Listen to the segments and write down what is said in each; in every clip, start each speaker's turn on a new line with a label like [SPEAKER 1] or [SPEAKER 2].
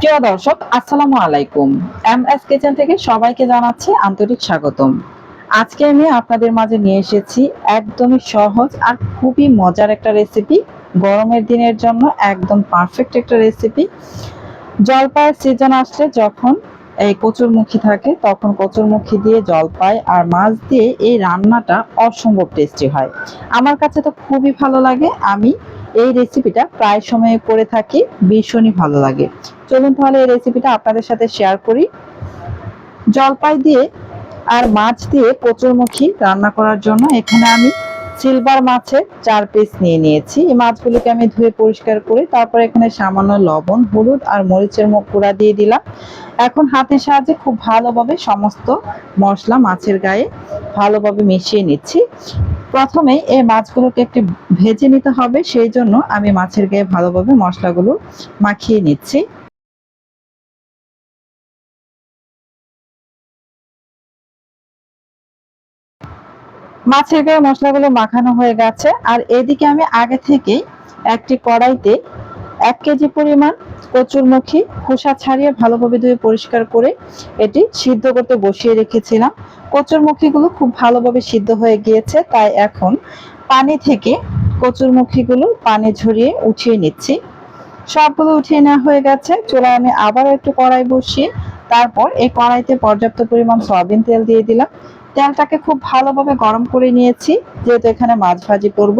[SPEAKER 1] প্রিয় দর্শক, আসসালামু আলাইকুম। এম এস কিচেন থেকে সবাইকে জানাচ্ছি আন্তরিক স্বাগতম। আজকে আমি আপনাদের মাঝে নিয়ে এসেছি একদমই সহজ আর খুবই মজার একটা রেসিপি গরমের দিনের জন্য একদম পারফেক্ট একটা রেসিপি জলপাইয়ের সিজন আসলে যখন এই কচুরমুখী থাকে, তখন কচুরমুখী দিয়ে জলপাই আর মাছ দিয়ে এই রান্নাটা অসম্ভব টেস্টি হয়। আমার কাছে তো খুবই ভালো লাগে। আমি এই রেসিপিটা প্রায় সময় করে থাকি, ভীষণই ভালো লাগে। চলুন তাহলে এই রেসিপিটা আপনাদের সাথে শেয়ার করি। জলপাই দিয়ে আর মাছ দিয়ে কচুরমুখী রান্না করার জন্য এখানে আমি সিলভার মাছের চার পিস নিয়ে নিয়েছি। এই মাছগুলোকে আমি ধুয়ে পরিষ্কার করে তারপর এখানে সামান্য লবণ, হলুদ আর মরিচের মুখ গুঁড়া দিয়ে দিলাম। এখন হাতের সাহায্যে খুব ভালোভাবে সমস্ত মশলা মাছের গায়ে ভালোভাবে মিশিয়ে নিচ্ছি। প্রথমে এই মাছগুলোকে একটু ভেজে নিতে হবে, সেই জন্য আমি মাছের গায়ে ভালোভাবে মশলাগুলো মাখিয়ে নিচ্ছি। মাছের গায়ে মশলাগুলো মাখানো হয়ে গেছে, আর এদিকে আমি আগে থেকেই একটি কড়াইতে এক কেজি পরিমাণ কচুরমুখী খোসা ছাড়িয়ে ভালোভাবে ধুয়ে পরিষ্কার করে এটি সিদ্ধ করতে বসিয়ে রেখেছিলাম। কচুরমুখীগুলো খুব ভালোভাবে সিদ্ধ হয়ে গিয়েছে, তাই এখন পানি থেকে কচুরমুখীগুলো পানি ঝরিয়ে উঠিয়ে নিচ্ছি। সবগুলো উঠিয়ে নেওয়া হয়ে গেছে। চুলায় আমি আবারও একটু কড়াই বসিয়ে তারপর এই কড়াইতে পর্যাপ্ত পরিমাণ সয়াবিন তেল দিয়ে দিলাম। তেলটাকে খুব ভালোভাবে গরম করে নিয়েছি, যেহেতু এখানে মাছ ভাজি করব।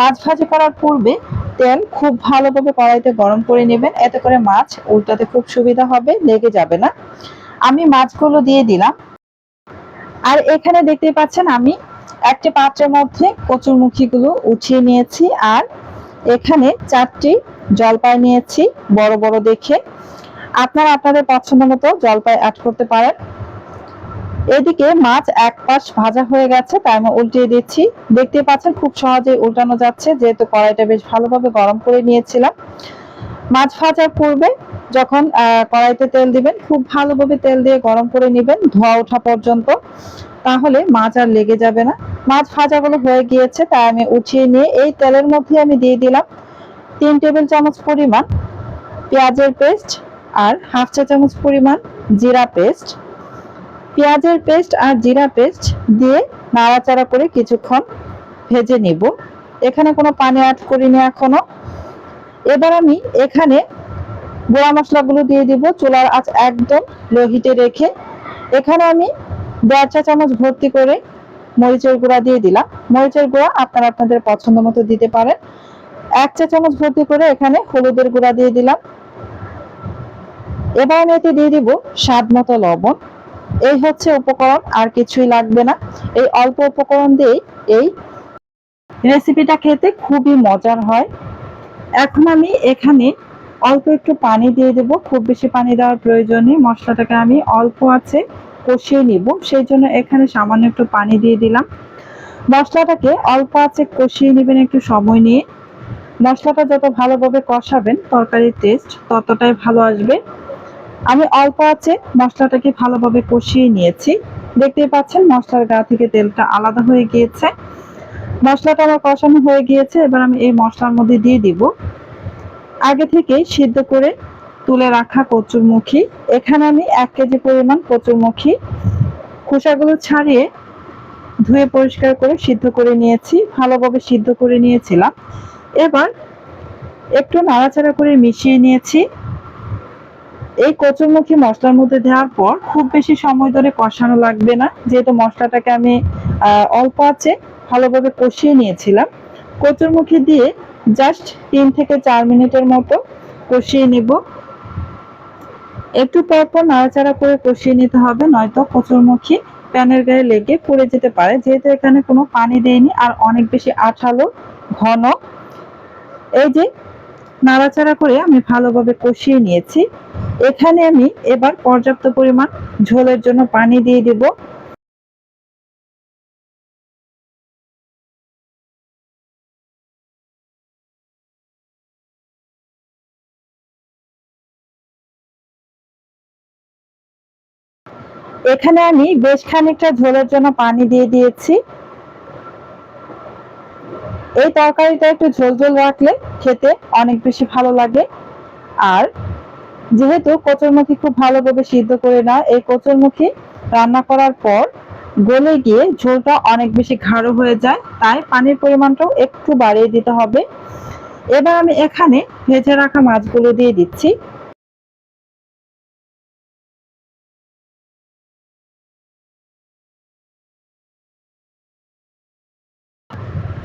[SPEAKER 1] মাছ ভাজি করার পূর্বে তেল খুব ভালোভাবে কড়াইতে গরম করে নেবেন, এতে করে মাছ উল্টাতে খুব সুবিধা হবে, লেগে যাবে না। আমি মাছগুলো দিয়ে দিলাম। আর এখানে দেখতে পাচ্ছেন আমি একটি পাত্রের মধ্যে কচুরমুখীগুলো উঠিয়ে নিয়েছি, আর এখানে চারটি জলপাই নিয়েছি, বড় বড় দেখে। আপনারা আপনাদের পছন্দ মতো জলপাই অ্যাড করতে পারেন। এদিকে মাছ এক পাশ ভাজা হয়ে গেছে তাই আমি উল্টিয়ে দিচ্ছি। দেখতে পাচ্ছেন, খুব সহজেই উল্টানো যাচ্ছে, যেহেতু কড়াইটা বেশ ভালোভাবে গরম করে নিয়েছিলাম। মাছ ভাজার পূর্বে যখন কড়াইতে তেল দিবেন, খুব ভালোভাবে তেল দিয়ে গরম করে নেবেন ধোয়া ওঠা পর্যন্ত। তাহলে মাছ আর লেগে যাবে না। মাছ ভাজাগুলো হয়ে গিয়েছে, তাই আমি উঠিয়ে নিয়ে এই তেলের মধ্যে আমি দিয়ে দিলাম তিন টেবিল চামচ পরিমাণ পেঁয়াজের পেস্ট আর হাফ চা চামচ পরিমাণ জিরা পেস্ট। পেঁয়াজের পেস্ট আর জিরা পেস্ট দিয়ে নাড়াচাড়া করে কিছুক্ষণ ভেজে নিব। এখানে কোনো পানি অ্যাড করিনি এখনও। এবার আমি এখানে গোড়া মশলাগুলো দিয়ে দিব, চুলার আঁচ একদম লো হিটে রেখে। এখানে আমি দেড় চা চামচ ভর্তি করে মরিচের গুঁড়া দিয়ে দিলাম। মরিচের গুঁড়া আপনারা আপনাদের পছন্দ মতো দিতে পারেন। এক চা চামচ ভর্তি করে এখানে হলুদের গুঁড়া দিয়ে দিলাম। এবার আমি এতে দিয়ে দিব স্বাদ মতো লবণ। এই হচ্ছে উপকরণ, আর কিছুই লাগবে না। এই অল্প উপকরণ দিয়ে এই রেসিপিটা খেতে খুবই মজার হয়। এখন আমি এখানে অল্প একটু পানি দিয়ে দেব। খুব বেশি পানি দেওয়ার প্রয়োজন নেই। মশলাটাকে আমি অল্প আছে কষিয়ে নিব। সেই জন্য এখানে সামান্য একটু পানি দিয়ে দিলাম। মশলাটাকে অল্প আছে কষিয়ে নেবেন একটু সময় নিয়ে। মশলাটা যত ভালোভাবে কষাবেন, তরকারির টেস্ট ততটাই ভালো আসবে। আমি অল্প আছে, মশলাটাকে ভালোভাবে কষিয়ে নিয়েছি। দেখতে পাচ্ছেন, মশলার গা থেকে তেলটা আলাদা হয়ে গিয়েছে। মশলাটা আমার কষানো হয়ে গিয়েছে, এবার আমি এই মশলার মধ্যে দিয়ে দিব। আগে থেকে সিদ্ধ করে তুলে রাখা কচুরমুখী। এখানে আমি এক কেজি পরিমাণ কচুরমুখী। খোসাগুলো ছাড়িয়ে ধুয়ে পরিষ্কার করে সিদ্ধ করে নিয়েছি, ভালোভাবে সিদ্ধ করে নিয়েছিলাম। এবার একটু নাড়াচাড়া করে মিশিয়ে নিয়েছি। এই কচুরমুখী মশলার মধ্যে দেওয়ার পর খুব বেশি সময় ধরে কষানো লাগবে না। যেহেতু মশলাটাকে আমি অল্প আছে, ভালোভাবে কষিয়ে নিয়েছিলাম। কচুরমুখী দিয়ে জাস্ট তিন থেকে চার মিনিটের মতো কষিয়ে নিব। একটু পর পর নাড়াচাড়া করে কষিয়ে নিতে হবে, নয়তো কচুরমুখী প্যানের গায়ে লেগে পড়ে যেতে পারে। যেহেতু এখানে কোনো পানি দেয়নি, আর অনেক বেশি আঠালো, ঘন। এই যে, নাড়াচাড়া করে আমি ভালোভাবে কষিয়ে নিয়েছি। এখানে আমি এবার পর্যাপ্ত পরিমাণ ঝোলের জন্য পানি দিয়ে দিব। এখানে আমি বেশ খানিকটা ঝোলের জন্য পানি দিয়ে দিয়েছি। এই তরকারিটা একটু ঝোল ঝোল রাখলে খেতে অনেক বেশি ভালো লাগে। আর যেহেতু কচুরমুখী খুব ভালোভাবে সিদ্ধ করে না এই কচুরমুখী রান্না করার পর গলে গিয়ে ঝোলটা অনেক বেশি গাঢ় হয়ে যায়, তাই পানির পরিমাণটাও একটু বাড়িয়ে দিতে হবে। এবার আমি এখানে ভেজে রাখা মাছগুলো দিয়ে দিচ্ছি।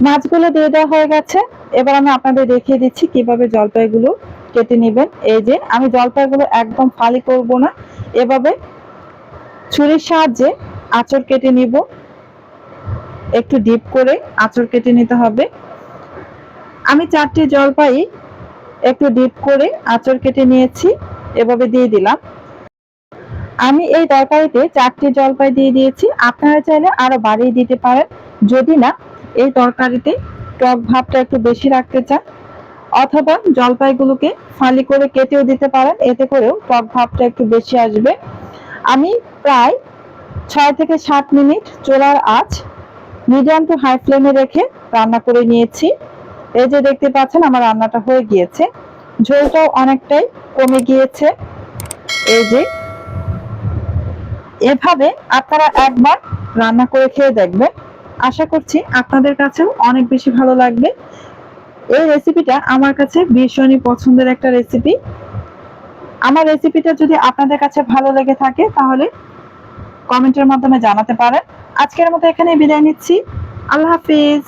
[SPEAKER 1] মাছগুলো দিয়ে দেওয়া হয়ে গেছে। এবার আমি আপনাদের দেখিয়ে দিচ্ছি কীভাবে জলপাইগুলো কেটে নেবেন। এই যে আমি জলপাইগুলো একদম ফালি করব না। এভাবে ছুরির সাহায্যে আঁচড় কেটে নিব। একটু ডিপ করে আঁচড় কেটে নিতে হবে। আমি চারটি জলপাই একটু ডিপ করে আঁচড় কেটে নিয়েছি। এভাবে দিয়ে দিলাম। আমি এই তরকারিতে চারটি জলপাই দিয়ে দিয়েছি। আপনারা চাইলে আরও বাড়িয়ে দিতে পারেন। যদি না, এই তরকারিতে টক ভাবটা একটু বেশি রাখতে চান অথবা জলপাইগুলোকে ফালি করে কেটেও দিতে পারেন। এতে করেও টক ভাবটা একটু বেশি আসবে। আমি প্রায় ছয় থেকে সাত মিনিট চুলার আঁচ মিডিয়াম টু হাই ফ্লেমে রেখে রান্না করে নিয়েছি। এই যে দেখতে পাচ্ছেন, আমার রান্নাটা হয়ে গিয়েছে। ঝোলটাও অনেকটাই কমে গিয়েছে। এই যে এভাবে আপনারা একবার রান্না করে খেয়ে দেখবেন। আশা করছি আপনাদের কাছেও অনেক বেশি ভালো লাগবে। এই রেসিপিটা আমার কাছে ভীষণই পছন্দের একটা রেসিপি আমার রেসিপিটা যদি আপনাদের কাছে ভালো লেগে থাকে, তাহলে কমেন্টের মাধ্যমে জানাতে পারেন। আজকের মতো এখানে বিদায় নিচ্ছি। আল্লাহ হাফিজ।